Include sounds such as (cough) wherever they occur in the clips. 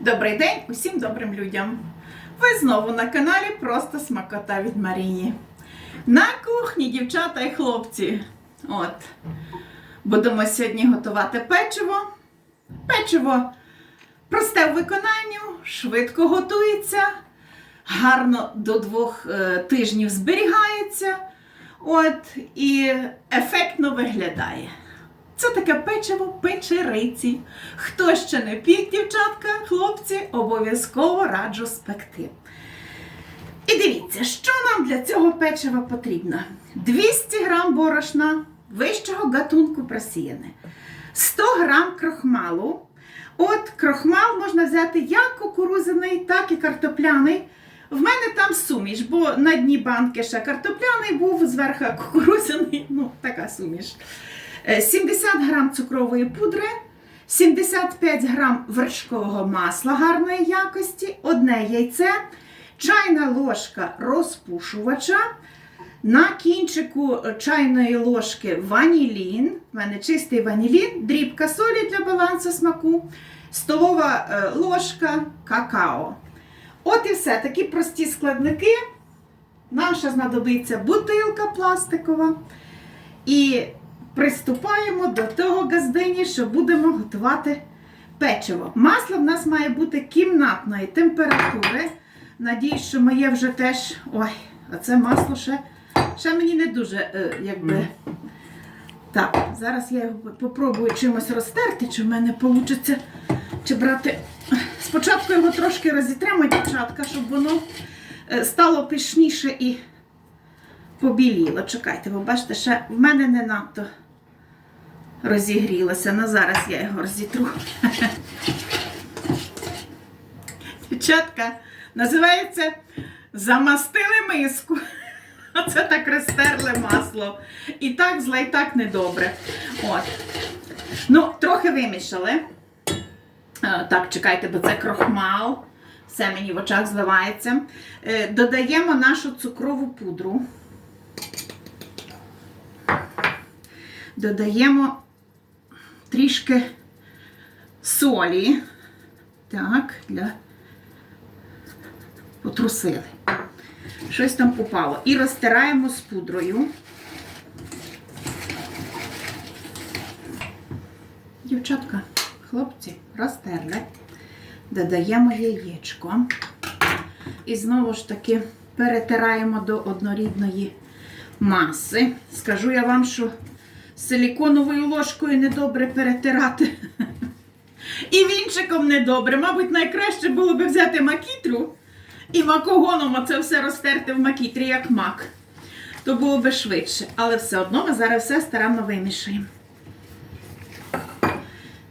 Добрий день усім добрим людям! Ви знову на каналі Просто Смакота від Марії. На кухні, дівчата і хлопці. От. Будемо сьогодні готувати печиво. Печиво просте в виконанню, швидко готується, гарно до двох е, тижнів зберігається. От, і ефектно виглядає. Це таке печиво печериці. Хто ще не пік, дівчатка, хлопці, обов'язково раджу спекти. І дивіться, що нам для цього печива потрібно: 200 грам борошна вищого гатунку просіяне, 100 грам крохмалу. От крохмал можна взяти як кукурузяний, так і картопляний. В мене там суміш, бо на дні банки ще картопляний був, зверху кукурузяний, ну така суміш. Е, 70 грам цукрової пудри, 75 грам вершкового масла гарної якості, одне яйце, чайна ложка розпушувача, на кінчику чайної ложки ванілін, в мене чистий ванілін, дрібка солі для балансу смаку, столова е, ложка какао. От і все, такі прості складники. Ще знадобиться бутилка пластикова. І приступаємо до того газдині, що будемо готувати печиво. Масло в нас має бути кімнатної температури. Надіюсь, що моє вже теж. Ой, а це масло ще, ще мені не дуже, е, якби. Так, зараз я його попробую чимось розтерти, чи в мене вийде, чи брати. Спочатку його трошки розітремо, дівчатка, щоб воно е, стало пишніше і побіліло. Чекайте, ви бачите, ще в мене не надто розігрілося. Ну зараз я його розітру. Дівчатка, називається Замастили миску. Оце так розтерли масло. І так зле, і так недобре. От. Ну, трохи вимішали. Е, Так, чекайте, бо це крохмал. Все мені в очах зливається. Е, Додаємо нашу цукрову пудру. Додаємо трішки солі. Так, для потрусили. Щось там упало. І розтираємо з пудрою. Дівчатка, хлопці, розтерли. Додаємо яєчко. І знову ж таки перетираємо до однорідної маси. Скажу я вам, що силіконовою ложкою недобре перетирати. І вінчиком недобре. Мабуть, найкраще було би взяти макітру і макогоном оце все розтерти в макітрі, як мак. То було би швидше. Але все одно ми зараз все старанно вимішаємо.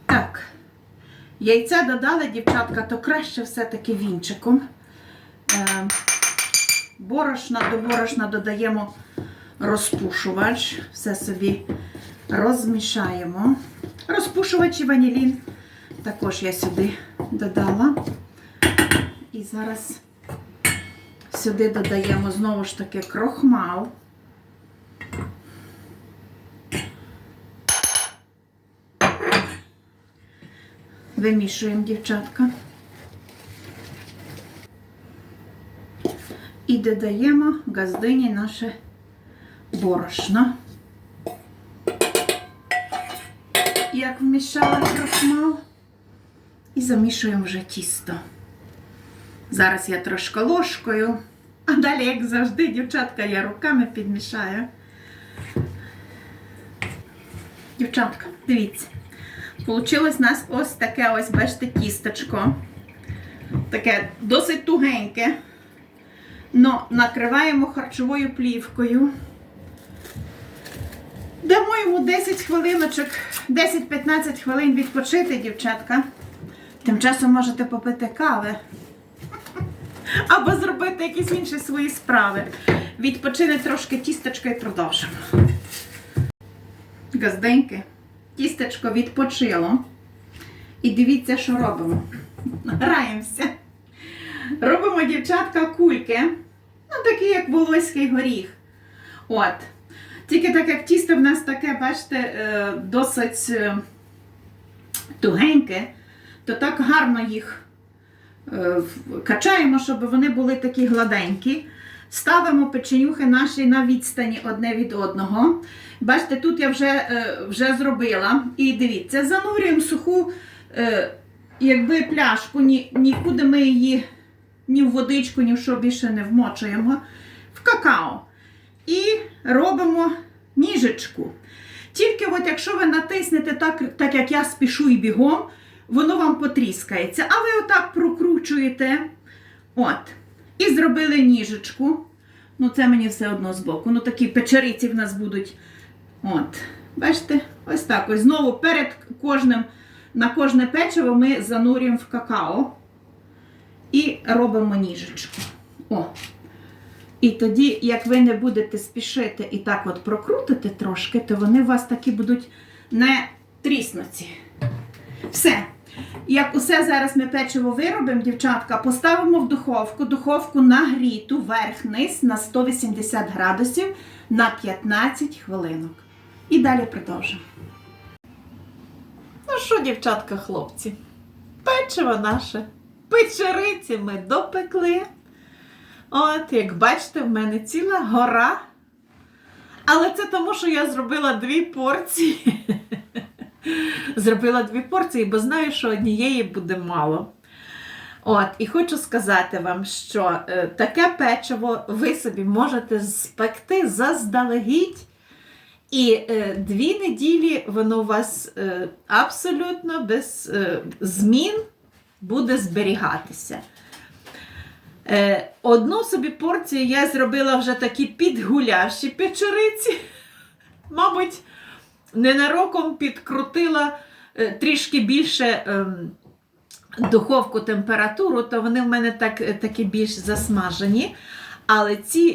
Так, яйця додали, дівчатка, то краще все-таки вінчиком. Е, борошна до борошна додаємо розпушувач. Все собі розмішаємо. Розпушувач і ванілін також я сюди додала. І зараз сюди додаємо знову ж таки крохмал. Вимішуємо, дівчатка. І додаємо газдині наше борошно. Як вмішала крохмал. І замішуємо вже тісто. Зараз я трошки ложкою, а далі, як завжди, дівчатка, я руками підмішаю. Дівчатка, дивіться. Получилось у нас ось таке ось, бачите, тістечко. Таке досить тугеньке. Но накриваємо харчовою плівкою. Дамо йому 10 хвилиночок, 10-15 хвилин відпочити, дівчатка. Тим часом можете попити кави. Або зробити якісь інші свої справи. Відпочине трошки тістечко і продовжимо. Газденьки, тістечко відпочило. І дивіться, що робимо. Граємося. Робимо, дівчатка, кульки. Ну, такі, як волоський горіх. От. Тільки так як тісто в нас таке, бачите, е, досить е, тугеньке, то так гарно їх е, качаємо, щоб вони були такі гладенькі. Ставимо печенюхи наші на відстані одне від одного. Бачите, тут я вже, вже зробила. І дивіться, занурюємо суху якби пляшку, ні, нікуди ми її ні в водичку, ні в що більше не вмочуємо. В какао. І робимо ніжечку. Тільки от якщо ви натиснете так, так як я спішу і бігом, воно вам потріскається. А ви отак прокручуєте. От. І зробили ніжечку. Ну, це мені все одно збоку. Ну, такі печериці в нас будуть. От. Бачите, ось так. Ось знову перед кожним, на кожне печиво ми занурюємо в какао і робимо ніжечку. О. І тоді, як ви не будете спішити і так от прокрутити трошки, то вони у вас такі будуть не тріснуті. Все. Як усе зараз ми печиво виробимо, дівчатка, поставимо в духовку, духовку нагріту верх-низ на 180 градусів на 15 хвилинок. І далі продовжимо. Ну що, дівчатка, хлопці, печиво наше, печериці ми допекли. От, як бачите, в мене ціла гора. Але це тому, що я зробила дві порції. (laughs) Зробила дві порції, бо знаю, що однієї буде мало. От, і хочу сказати вам, що е, таке печиво ви собі можете спекти заздалегідь. І е, дві неділі воно у вас е, абсолютно без е, змін буде зберігатися. Е, одну собі порцію я зробила вже такі підгулявші печериці. Мабуть, ненароком підкрутила е, трішки більше ем, духовку температуру, то вони в мене так, е, такі більш засмажені. Але ці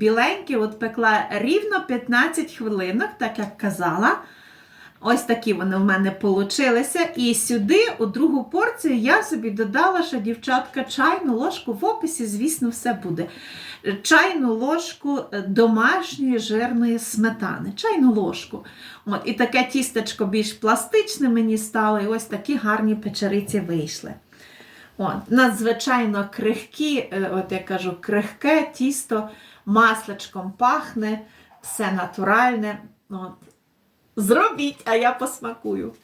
біленькі от пекла рівно 15 хвилинок, так як казала. Ось такі вони в мене получилися. І сюди, у другу порцію, я собі додала, що дівчатка чайну ложку в описі, звісно, все буде. Чайну ложку е, домашньої жирної сметани. Чайну ложку. От, і таке тістечко більш пластичне мені стало, і ось такі гарні печериці вийшли. От, надзвичайно крихкі, е, от я кажу, крихке тісто, масличком пахне, все натуральне. От. Зробіть, а я посмакую.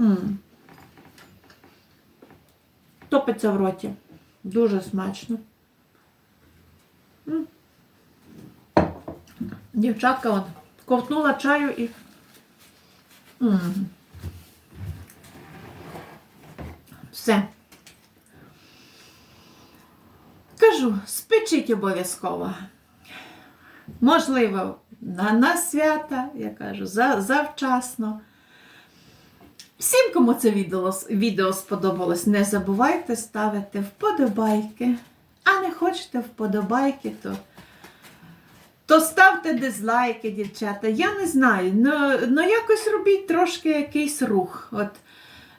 м Топиться в роті. Дуже смачно. м Дівчатка от, ковтнула чаю і. м Все. Кажу, спечіть обов'язково. Можливо, на, на свята, я кажу, за, завчасно. Всім, кому це відео, відео сподобалось, не забувайте ставити вподобайки. А не хочете вподобайки, то, то ставте дизлайки, дівчата. Я не знаю, ну, ну якось робіть трошки якийсь рух. От,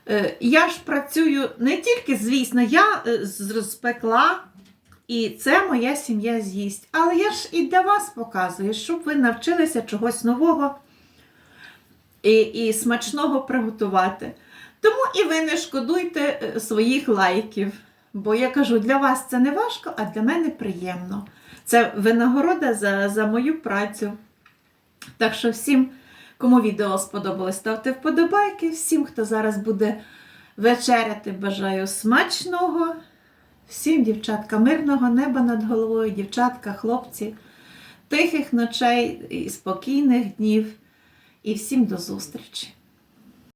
е, я ж працюю не тільки, звісно, я е, спекла. І це моя сім'я з'їсть. Але я ж і для вас показую, щоб ви навчилися чогось нового і, і смачного приготувати. Тому і ви не шкодуйте е, своїх лайків. Бо я кажу, для вас це не важко, а для мене приємно. Це винагорода за, за мою працю. Так що всім, кому відео сподобалось, ставте вподобайки. Всім, хто зараз буде вечеряти, бажаю смачного. Всім, дівчатка, мирного неба над головою, дівчатка, хлопці, тихих ночей і спокійних днів. І всім до зустрічі!